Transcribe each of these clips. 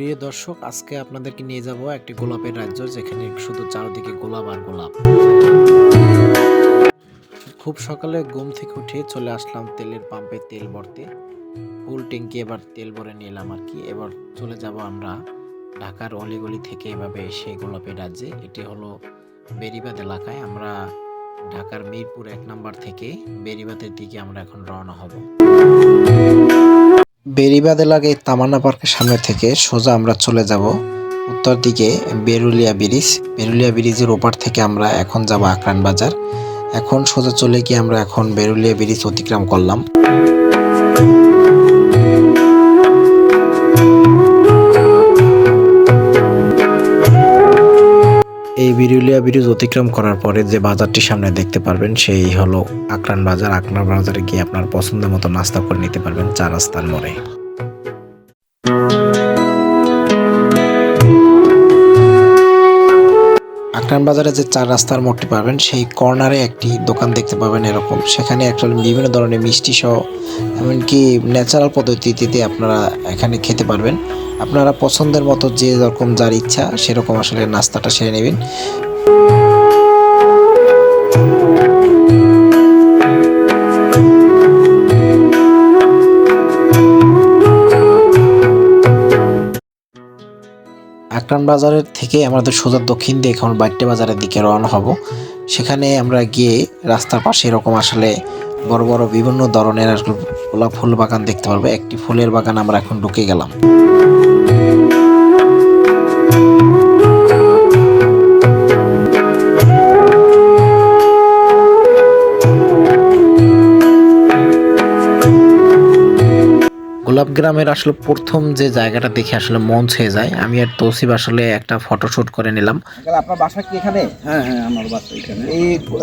প্রিয় দর্শক, আজকে আপনাদেরকে নিয়ে যাব একটি গোলাপের রাজ্য, যেখানে শুধু চারদিকে গোলাপ আর গোলাপ। খুব সকালে ঘুম থেকে উঠে চলে আসলাম তেলের পাম্পে তেল ভরতে। ফুল ট্যাঙ্কি এবার তেল ভরে নিলাম আর কি। এবার চলে যাব আমরা ঢাকার অলিগলি থেকে এভাবে সেই গোলাপের রাজ্যে। এটি হলো বেরিবাদ এলাকায়। আমরা ঢাকার মিরপুর এক নম্বর থেকে বেরিবাদের দিকে আমরা এখন রওনা হব। বেরিবাদ লাগে তামান্না পার্কের সামনে থেকে সোজা আমরা চলে যাব উত্তর দিকে বেরুলিয়া ব্রিজ। বেরুলিয়া ব্রিজের ওপার থেকে আমরা এখন যাব আকরান বাজার। এখন সোজা চলে গিয়ে আমরা এখন বেরুলিয়া ব্রিজ অতিক্রম করলাম। এই বিরুলিয়া ব্রিজ অতিক্রম করার পরে যে বাজারটি সামনে দেখতে পারবেন, সেই হলো আকরান বাজার। আকরান বাজারে গিয়ে আপনার পছন্দ মতো নাস্তা করে নিতে পারবেন চার রাস্তার মোড়ে। আকরান বাজারে যে চার রাস্তার মোড়টি পাবেন, সেই কর্নারে একটি দোকান দেখতে পাবেন এরকম। সেখানে একটা বিভিন্ন ধরনের মিষ্টি সহ, এমনকি ন্যাচারাল পদ্ধতিতে আপনারা এখানে খেতে পারবেন। আপনারা পছন্দের মতো যে রকম যার ইচ্ছা, সেরকম আসলে নাস্তাটা সেরে নেবেন। আকরান বাজারের থেকে আমাদের সোজা দক্ষিণ দিয়ে এখন বাইটে বাজারের দিকে রওনা হব। সেখানে আমরা গিয়ে রাস্তার পাশে এরকম আসলে বড় বড় বিভিন্ন ধরনের গোলাপ ফুল বাগান দেখতে পারব। একটি ফুলের বাগান আমরা এখন ঢুকে গেলাম। গোলাপ গ্রামের আসলে প্রথম যে জায়গাটা দেখে আসলে মন ছুঁয়ে যায়। আমি আর তৌসিফ আসলে একটা ফটোশুট করে নিলাম। আপনার বাসা কি এখানে? হ্যাঁ হ্যাঁ আমার বাচ্চা এখানে।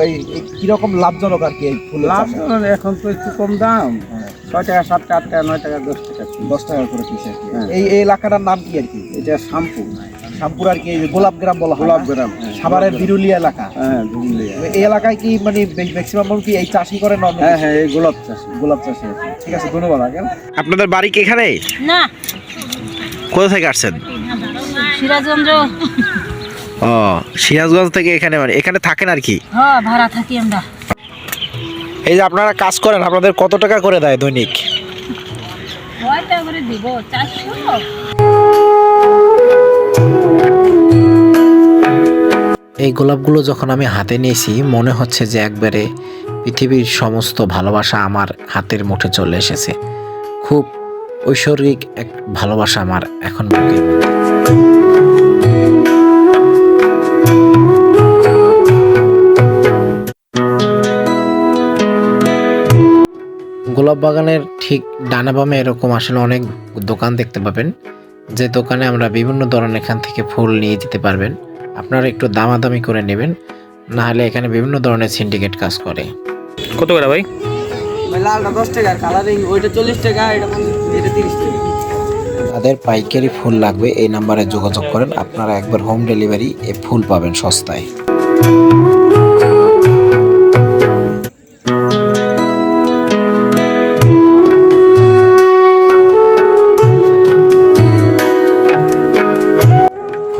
এই কীরকম লাভজনক আর কি এই ফুলের লাভ এখন তো একটু কম দাম। ছয় টাকা সাত টাকা আট টাকা নয় টাকা দশ টাকা দশ টাকা করে পিস আর কি। হ্যাঁ। এই এই এলাকাটার নাম কি আর কি? এটা শ্যাম্পু। শ্যামপুর আর কি গোলাপ গ্রাম বলা হয় গোলাপ গ্রাম হ্যাঁ, সাভারের বিরুলিয়া এলাকা। হ্যাঁ এই এলাকায় কি মানে ম্যাক্সিমাম কি এই চাষই করে না হ্যাঁ হ্যাঁ এই গোলাপ চাষ গোলাপ চাষে ঠিক আছে ধন্যবাদ আঙ্কেল। আপনাদের বাড়ি কি এখানে? না। কোথা থেকে আসছেন? সিরাজগঞ্জ। ও সিরাজগঞ্জ থেকে এখানে মানে এখানে থাকেন আর কি? হ ভাড়া থাকি আমরা। এই যে আপনারা কাজ করেন আপনাদের কত টাকা করে দেয় দৈনিক? এই গোলাপগুলো যখন আমি হাতে নিয়েছি মনে হচ্ছে যে একবারে পৃথিবীর সমস্ত ভালোবাসা আমার হাতের মুঠে চলে এসেছে। খুব ঐশ্বরিক এক ভালোবাসা আমার এখন বুকের বাগানের ঠিক ডানা বামে এরকম আসলে অনেক দোকান দেখতে পাবেন। যে দোকানে আমরা বিভিন্ন ধরনের এখান থেকে ফুল নিয়ে যেতে পারবেন। আপনারা একটু দামাদামি করে নেবেন না হলে এখানে বিভিন্ন ধরনের সিন্ডিকেট কাজ করে। কত করে ভাই? লালটা দশ টাকা কালারিং ওইটা চল্লিশ টাকা এটা এটা তিরিশ টাকা। যাদের পাইকারি ফুল লাগবে এই নাম্বারে যোগাযোগ করেন। আপনারা একবার হোম ডেলিভারি এ ফুল পাবেন সস্তায়।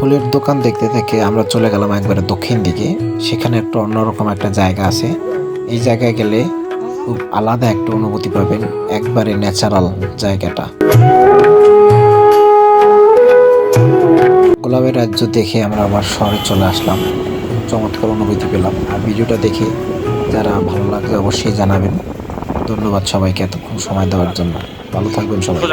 ফুলের দোকান দেখতে থেকে আমরা চলে গেলাম একবারে দক্ষিণ দিকে। সেখানে একটা অন্যরকম একটা জায়গা আছে। এই জায়গায় গেলে খুব আলাদা একটা অনুভূতি পাবেন একবারে ন্যাচারাল জায়গাটা। গোলাপের রাজ্য দেখে আমরা আবার শহরে চলে আসলাম। চমৎকার অনুভূতি পেলাম। আর ভিডিওটা দেখে যারা ভালো লাগবে অবশ্যই জানাবেন। ধন্যবাদ সবাইকে এতক্ষণ সময় দেওয়ার জন্য। ভালো থাকবেন সবাই।